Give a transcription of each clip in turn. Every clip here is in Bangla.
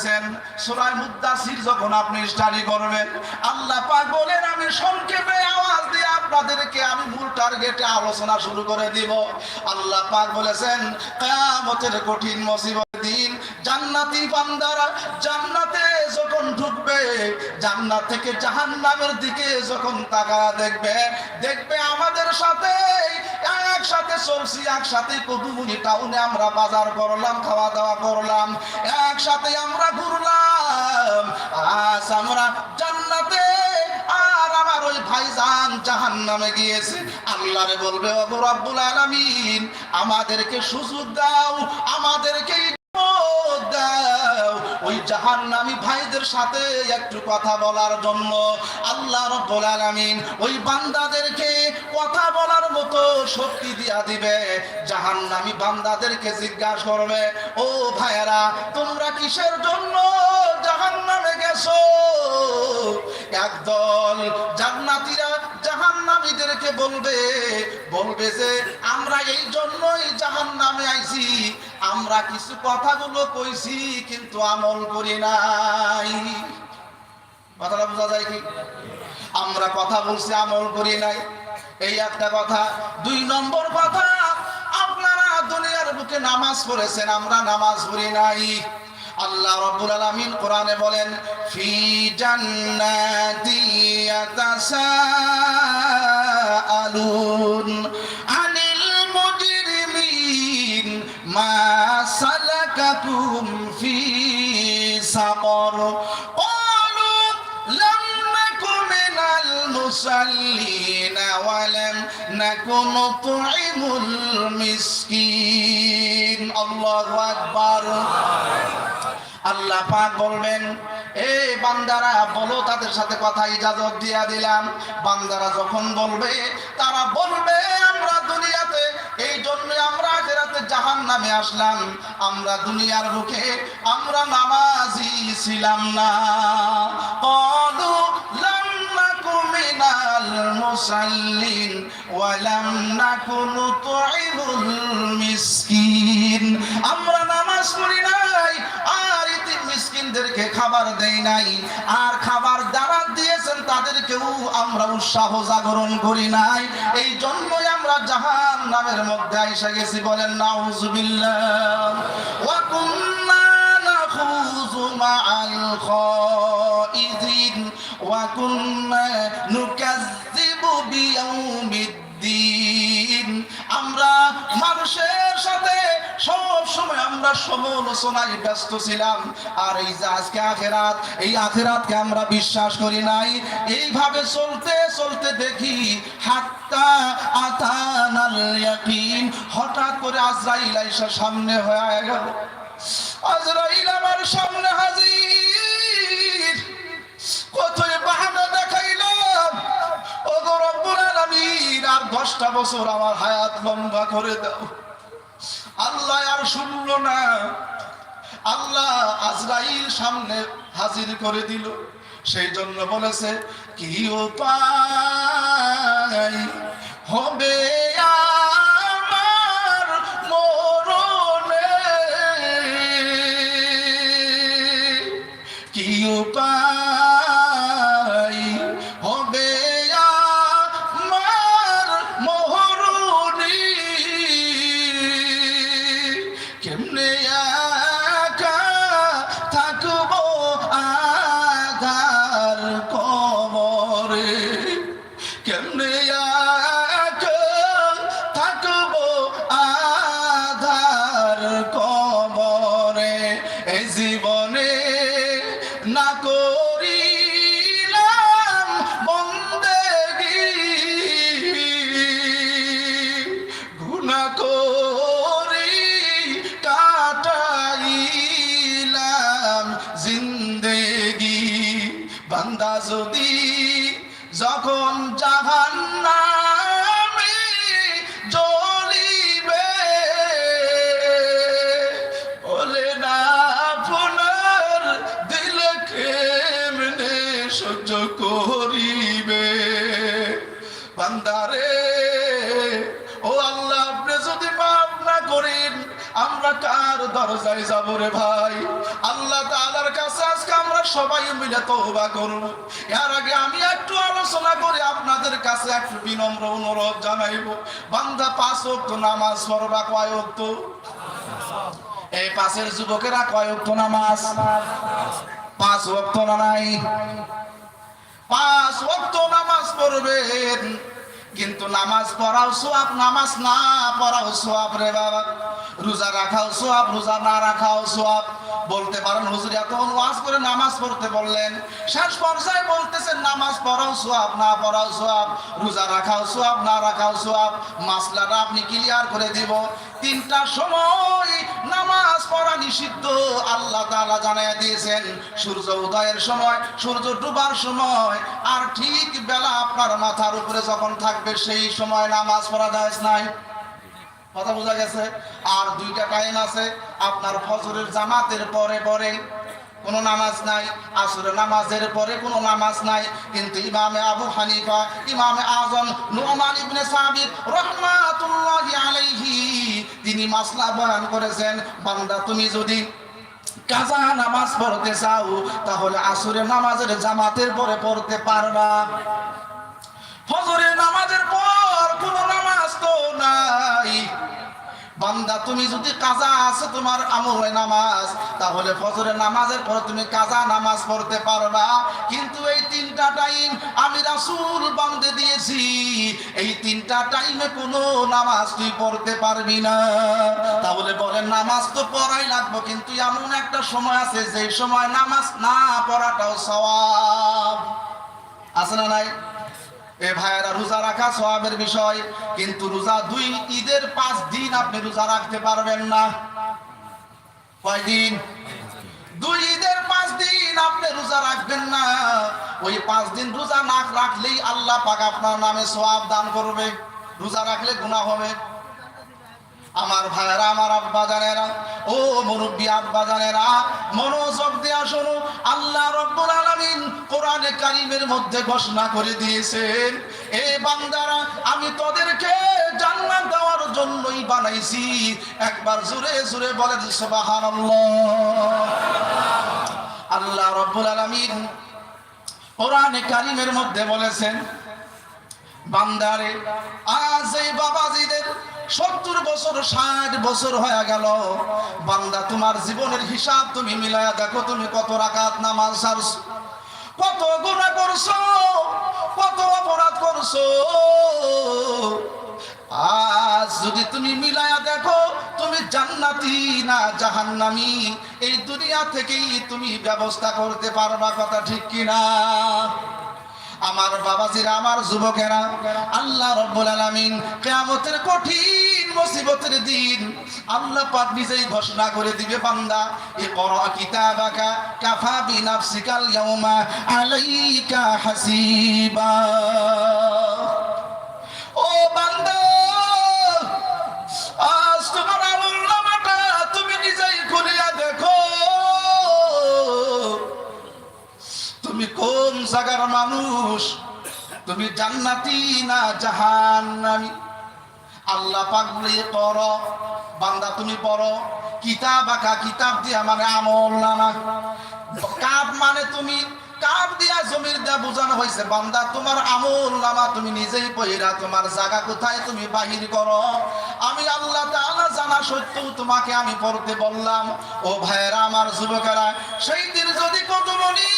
বলেছেন, সুরায় মুদ্দাসির যখন আপনি স্টাডি করবেন, আল্লাহ পাক বলেন, আমি সংক্ষেপে আওয়াজ দিয়ে আপনাদেরকে আমি মূল টার্গেটে আলোচনা শুরু করে দিব। আল্লাহ পাক বলেছেন, কিয়ামতের কঠিন মুসিবত জান্নাতি বান্দারা জান্নাতে যখন ঢুকবে, জান্নাত থেকে জাহান্নামের দিকে যখন তাকা দেখবে দেখবে আমাদের সাথে, একসাথে চলছি, একসাথে কদুমুনি টাউনে আমরা বাজার করলাম খাওয়া দাওয়া করলাম, একসাথে আমরা ঘুরলাম, আজ আমরা জান্নাতে, আর আমার ওই ভাইজান জাহান নামে গিয়েছে। আল্লাহরে বলবে, ওগো রব্বুল আলামিন, আমাদেরকে সুযোগ দাও, আমাদেরকে দাও ওই ভাইদের সাথে একটু কথা বলার জন্য আল্লাহ রব্বুল আলামিন ওই বান্দাদেরকে কথা বলার মতো শক্তি দিয়া দিবে। জাহান্নামী বান্দাদেরকে জিজ্ঞাসা করবে, ও ভাইয়েরা, তোমরা কিসের জন্য জাহান্নামে গেছো? একদল জান্নাতীরা জাহান্নামীদেরকে বলবে বলবে যে, আমরা এই জন্যই জাহান্নামে আইছি। আমরা কিছু কথাগুলো কইছি, কিন্তু আমল করি নাই। কথাটা বোঝা যায় কি? আমরা কথা বলছি, আমল করি নাই। এই একটা কথা, দুই নম্বর কথা, আপনারা দুনিয়ার বুকে নামাজ পড়েছেন, আমরা নামাজ পড়ি নাই। আল্লাহ রাব্বুল আলামিন কোরআনে বলেন, ফি জান্নাতি ইয়াতাসাআলুন মা সালাকাকুম ফি সাকর। ক্বালু লাম নাকু মিনাল মুসাল্লিন ওয়া লাম নাকু নুতইমুল মিসকিন। আল্লাহু আকবার। আল্লাহ পাক বলবেন এই বান্দারা, বলো তাদের সাথে কথা ইজাজত দিয়া দিলাম। বান্দারা যখন বলবে, তারা বলবে, আমরা দুনিয়াতে জাহান নামে আসলাম। আমরা দুনিয়ার বুকে, আমরা নামাজি ছিলাম না। আমরা নামাজ পড়ি নাই, আর খাবার নাই। আর খাবার যারা দিয়েছেন, তাদেরকেও আমরা উৎসাহ জাগরণ করি নাই। এই জন্যই আমরা জাহান নামের মধ্যে আইসা গেছি বলেন, নাউজুবিল্লাহ। ওয়া কুন্না নাখুযু মাআল খাইদিন ওয়া কুন্না নুকাজ্জিবু বিয়াউমিদ্দিন। মানুষের সাথে সব সময় আমরা সমালোচনায় ব্যস্ত ছিলাম। আর এই যে আজকে আখেরাত, এই আখেরাতকে আমরা বিশ্বাস করি নাই। এইভাবে চলতে চলতে দেখি হাত্তা আতানাল ইয়াকিন, হঠাৎ করে আজরাইল আইসা সামনে হয়ে গেল। আজরাইল আমার সামনে দশটা বছর আমার হায়াত লম্বা করে দাও। আল্লাহ আর শুনলো না। আল্লাহ আজরাইল সামনে হাজির করে দিল। সেই জন্য বলেছে, কি উপায় হবে দরজায় যাব রে ভাই। আল্লাহ তাআলার সবাই মিলে তওবা করব। এর আগে আমি একটু আলোচনা করে আপনাদের কাছে একটু বিনম্র অনুরোধ জানাইব। বান্দা পাঁচ ওয়াক্ত নামাজ পড়বা কয় এই পাশের যুবকেরা কয় ওয়াক্ত নামাজ? পাঁচ ওয়াক্ত না নাই? পাঁচ ওয়াক্ত নামাজ পড়বেন। কিন্তু নামাজ পড়াও সোয়াব, নামাজ না পড়াও সোয়াব রে বাবা। রোজা রাখাও সোয়াব, রোজা না রাখাও সোয়াব। বলতে পারেন হুজুর এত ওয়াজ করে নামাজ পড়তে বললেন। শেষ পর্যায়ে বলতেছেন, নামাজ পড়াও সোয়াব, না পড়াও সোয়াব। রোজা রাখাও সোয়াব, না রাখাও সোয়াব। মাসলাটা আপনি ক্লিয়ার করে দিব। তিনটা সময় পড়া নিষিদ্ধ। আল্লাহ তাআলা জানাই দিয়েছেন, সূর্য উদয়ের সময়, সূর্য ডুবার সময়, আর ঠিক বেলা আপনার মাথার উপরে যখন থাকবে সেই সময় নামাজ পড়া যায় নাই। কথা বোঝা গেছে? আর দুইটা টাইম আছে, আপনার ফজরের জামাতের পরে পরে কোনো নামাজ নাই, আসরের নামাজের পরে কোনো নামাজ নাই, কিন্তু ইমামে আবু হানিফা, ইমামে আজম, নুমান ইবনে সাবিত রহমাতুল্লাহি আলাইহি, তিনি মাসলা বয়ান করেছেন, বান্দা তুমি যদি কাজা নামাজ পড়তে চাও, তাহলে আসরের নামাজের জামাতের পরে পড়তে পারবা। ফজরের নামাজের পর কোনো নামাজ তো নাই। বান্দা, তুমি যদি কাজা আছে, তোমার আমল হয় নামাজ, তাহলে ফজরের নামাজের পর তুমি কাজা নামাজ পড়তে পারবা কিন্তু এই তিনটা টাইম আমি রাসূল বান্দে দিয়েছি। এই তিনটা টাইমে কোনো নামাজ তুই পড়তে পারবি না। তাহলে বলেন, নামাজ তো পড়াই লাগবে, কিন্তু এমন একটা সময় আছে যে সময় নামাজ না পড়াটাও সওয়াব। আছে না নাই? এ ভাইয়েরা, রোজা রাখা সবাবের বিষয়, কিন্তু রোজা দুই ঈদের পাঁচ দিন আপনি রোজা রাখতে পারবেন না। কয়দিন দুই ঈদের পাঁচ দিন আপনি রোজা রাখবেন না। ওই পাঁচ দিন রোজা না রাখলেই আল্লাহ পাক আপনার নামে সওয়াব দান করবে। রোজা রাখলে গুনাহ হবে। আমার ভাইয়েরা, আমার আব্বা জানেরা, ও মুরব্বী আব্বা জানেরা, মনোযোগ দেয়া শোনো, আল্লাহ রব্বুল আলামিন কোরআনে কারিমের মধ্যে ঘোষণা করে দিয়েছেন, এ বান্দারা, আমি তোদেরকে জান্নাত দেওয়ার জন্যই বানাইছি। একবার জোরে জোরে বলেন, সুবহানাল্লাহ। আল্লাহ রব্বুল আলামিন কোরআনে কারিমের মধ্যে বলেছেন, বান্দারে, আজ এই বাবাজিদের সত্তর বছর, ষাট বছর হয়ে গেল। বান্দা, তোমার জীবনের হিসাব তুমি মিলায়া দেখো, তুমি কত রাকাত নামাজ সারছো, কত গুণা করছ, কত অপরাধ করছ। আজ যদি তুমি মিলায়া দেখো, তুমি জান্নাতি না জাহান্নামি? এই দুনিয়া থেকেই তুমি ব্যবস্থা করতে পারবা, কথা ঠিক কিনা? আমার বাবাজিরা, আমার যুবকেরা, আল্লাহ রব্বুল আলামিন কিয়ামতের কঠিন মুসিবতের দিন। আল্লাহ পাক নিজেই ঘোষণা করে দিবে, বান্দা, ইকরা কিতাবাকা কাফা বিনাফসিকাল ইয়াউমা আলাইকা হাসিবা। ও বান্দা, আজ তোমার আমল তুমি নিজেই খুলিয়া দেখো। তুমি কোন জায়গার মানুষ? তুমি জান্নাতি না জাহান্নামী? আল্লাহ পাক বলে পড়, বান্দা তুমি পড়ো। কিতাব আঁকা, কিতাব দিয়া মানে আমল নামা কাপ মানে তুমি কাপ দিয়া জমির দিয়া বোঝানো হয়েছে বান্দা তোমার আমল নামা তুমি নিজেই পহিরা তোমার জায়গা কোথায় তুমি বাহির করো। আমি আল্লাহ তাআলা জানা সত্ত্বেও তোমাকে আমি পড়তে বললাম। ও ভাইয়েরা, আমার যুবকেরা, সেই দিন যদি কত বলি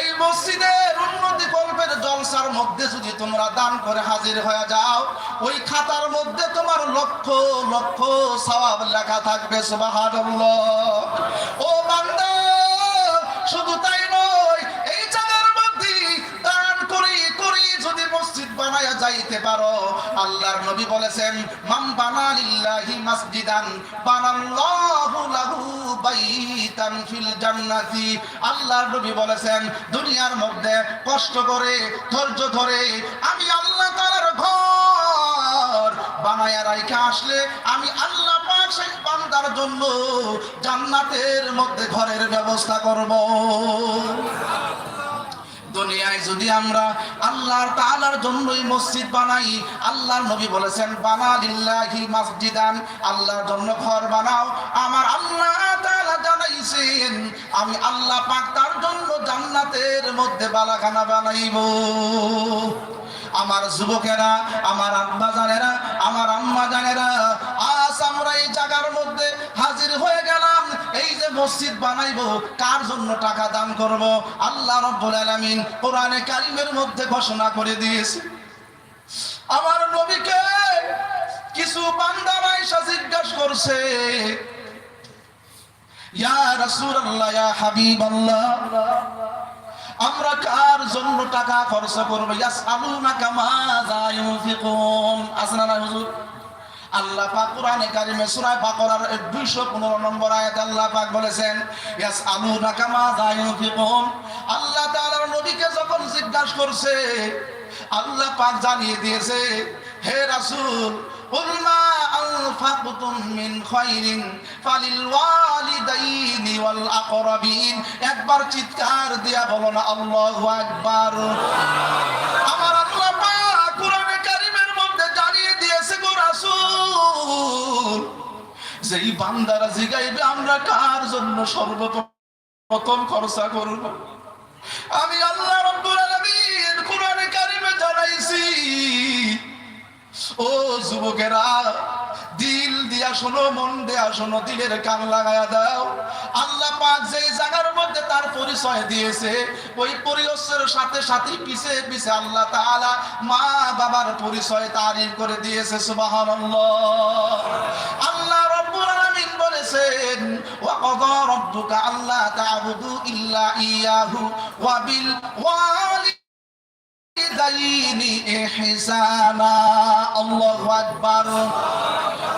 এই মসজিদের উন্নতি কল্পের জলসার মধ্যে যদি তোমরা দান করে হাজির হয়ে যাও, ওই খাতার মধ্যে তোমার লক্ষ লক্ষ সবাব লেখা থাকবে, সুবহানাল্লাহ। ও বান্দা, শুধু তাই নয়, এই জায়গার মধ্যে দান করি করি যদি মসজিদ বানায়া যাইতে পারো। আল্লাহর নবী বলেছেন, মান বানা লিল্লাহি মাসজিদান, বানাল্লাহু লাহু বাইতান ফিল জান্নাতি। আল্লাহর নবী বলেছেন, দুনিয়ার মধ্যে কষ্ট করে, ধৈর্য ধরে আমি আল্লাহ তাআলার ঘর বানায়া রাইখা আসলে আমি আল্লাহ পাক সেই বান্দার জন্য জান্নাতের মধ্যে ঘরের ব্যবস্থা করব। দুনিয়ায় যদি আমরা আল্লাহর তাআলার জন্যই মসজিদ বানাই, আল্লাহর নবী বলেছেন, বানা লিল্লাহি মাসজিদান আল্লাহর জন্য ঘর বানাও। আমার আল্লাহ তাআলা জানাই দিয়েছেন আমি আল্লাহ পাক তার জন্য জান্নাতের মধ্যে বালাখানা বানাইব। আমার যুবকেরা, আমার আব্বা জানেরা আমার আম্মা জানেরা মসজিদ বানাইবো, কার জন্য টাকা দান করব? আল্লাহ রব্বুল আলামিন কোরআনে কারিমের মধ্যে ঘোষণা করে দিয়েছে। আমার নবীকে কিছু বান্দারা এসে জিজ্ঞাসা করছে, ইয়া রাসূলুল্লাহ, ইয়া হাবিবাল্লাহ, আমরা কার জন্য টাকা খরচ করব? ইয়াসআলুনাকা মাযা ইউনফিকুন। আসনা না হুজুর? আল্লাহ পাক কোরআনে কারিমে সূরা বাকারার 215 নম্বর আয়াতে আল্লাহ পাক বলেছেন ইয়াসআলুনাকা মাযা ইউনফিকুন আল্লাহ তাআলার নবীকে যখন জিজ্ঞাসা করছে আল্লাহ পাক জানিয়ে দিয়েছে হে রাসূল قل ما أنفقتم من خير فللوالدين والأقربين একবার চিৎকার দিয়া বলো না আল্লাহু আকবার যেই বান্দারা জিগাইবে, আমরা কার জন্য সর্বপ্রথম খরচা করব? আমি আল্লাহ রাব্বুল আলামিন কোরআনে কারীমে জানাইছি, ও যুবকেরা, দিল দিয়া শোনো, মন দেয়া শোনো, দিলের কান লাগায়া দাও। আল্লাহ পাক যেই জায়গার মধ্যে তার পরিচয় দিয়েছে, ওই পরিচয়ের সাথে সাথে পিছে পিছে আল্লাহ তাআলা মা বাবার পরিচয় তারিফ করে দিয়েছে, সুবহানাল্লাহ। বলেছেন ওয়া ক্বাদা রাব্বুকা আল্লা তা'বুদু ইল্লা ইয়াহু ওয়া বিল ওয়ালি ইহসানা। আল্লাহু আকবার।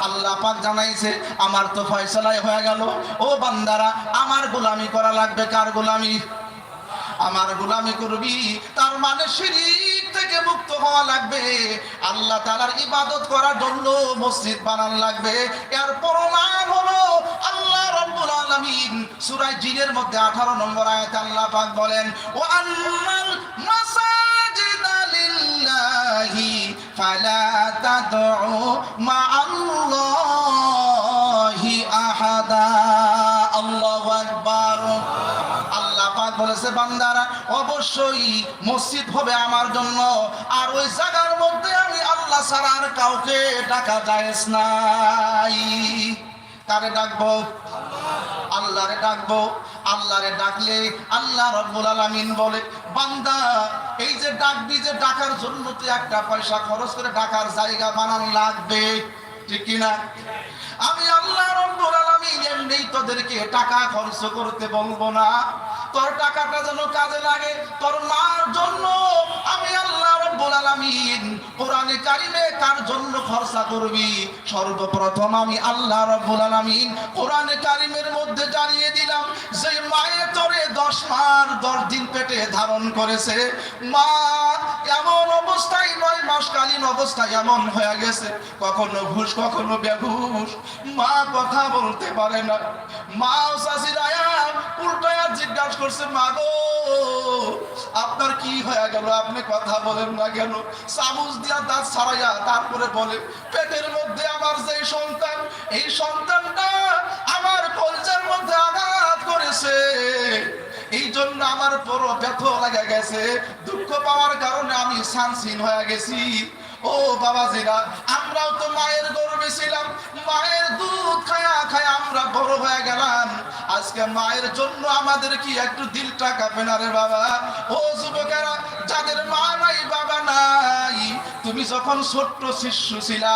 আল্লাহ পাক জানাইছে, আমার তো ফয়সালাই হয়ে গেল। ও বান্দারা, আমার গোলামি করা লাগবে কার গোলামি? আমার গোলামি করবি? তার মানে শিরিক থেকে মুক্ত হওয়া লাগবে। আল্লাহ তাআলার ইবাদত করার জন্য মসজিদ বানান লাগবে। এর প্রমাণ হলো আল্লাহ রাব্বুল আলামিন সূরা জিনের মধ্যে 18 নম্বর আয়াতে আল্লাহ পাক বলেন, ওয়া আন্নাল মাসাজিদা লিল্লাহি ফালা তাদউ মা'আল্লাহি আহাদা। বলেছে বান্দারা, অবশ্যই মসজিদ হবে আমার জন্য। আর ওই জায়গার মধ্যে আমি আল্লাহ ছাড়া আর কাউকে ডাকা যায়স নাই। কারে ডাকবো? আল্লাহরে ডাকবো। আল্লাহরে ডাকলে আল্লাহ রব্বুল আলামিন বলে, বান্দা, এই যে ডাকবি যে ডাকার জন্য তুই একটা পয়সা খরচ করে ডাকার জায়গা বানান লাগবে। ঠিক কিনা আমি আল্লাহ রব্বুল আলামিন এমনি তোদেরকে টাকা খরচ করতে বলব না। তোর টাকাটা যেন কাজে লাগে, তোর মার জন্য আমি আল্লাহ রব্বুল আলামিন কোরআনে কারিমে কার জন্য খরচা করবি? সর্বপ্রথম আমি আল্লাহ রব্বুল আলামিন কোরআনে কারিমের মধ্যে জানিয়ে দিলাম, যে মায়ে তোরে দশ মাস দশ দিন পেটে ধারণ করেছে। মা, এমন অবস্থায় নয় মাসকালীন অবস্থায় এমন হয়ে গেছে, কখনো ঘুষ, কখনো বেঘুষ। মা কথা বলতে পারে না। মা শাশিরায়া আপনার কি হয়ে গেল? আপনি কথা বলেন না কেন? দিয়া দাঁত ছাড়াইয়া তারপরে বলে, পেটের মধ্যে আমার যে সন্তান, এই সন্তানটা আমার কলচার মধ্যে আঘাত করেছে। এই জন্য আমার বড় ব্যথ লাগা গেছে। দুঃখ পাওয়ার কারণে আমি সানসিন হয়ে গেছি। ও বাবাজিরা, আমরাও তো মায়ের গর্বে ছিলাম। মায়ের দুধ খায়া খায়া আমরা বড় হয়ে গেলাম। আজকে মায়ের জন্য আমাদের কি একটু দিলটা কাঁপে না রে বাবা? ও যুবকেরা, যাদের মা নাই, বাবা নাই, তুমি যখন ছোট্ট শিষ্য ছিলা,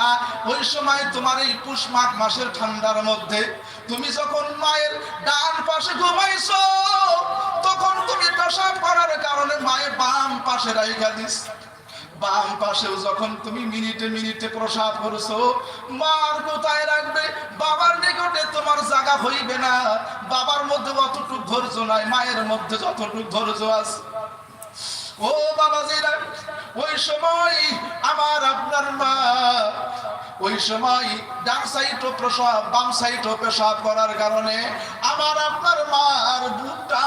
ওই সময় তোমার এই পুষ মাঘ মাসের ঠান্ডার মধ্যে তুমি যখন মায়ের ডান পাশে ঘুমাইছো, তখন তুমি পেশাব করার কারণে মায়ের বাম পাশে রাইখা দিস। বাম পাশেও যখন তুমি মিনিটে মিনিটে প্রসাদ করছ মার কোথায় রাখবে? বাবার নিকটে তোমার জায়গা হইবে না। বাবার মধ্যে অতটুক ধৈর্য নাই, মায়ের মধ্যে যতটুক ধৈর্য আছে। ও বাবাজিরা, ওই সময় আমার আপনার মা, ওই সময় ডান সাইডও প্রসব, বাম সাইডও পেশাব করার কারণে আমার আপনার মার বুকটা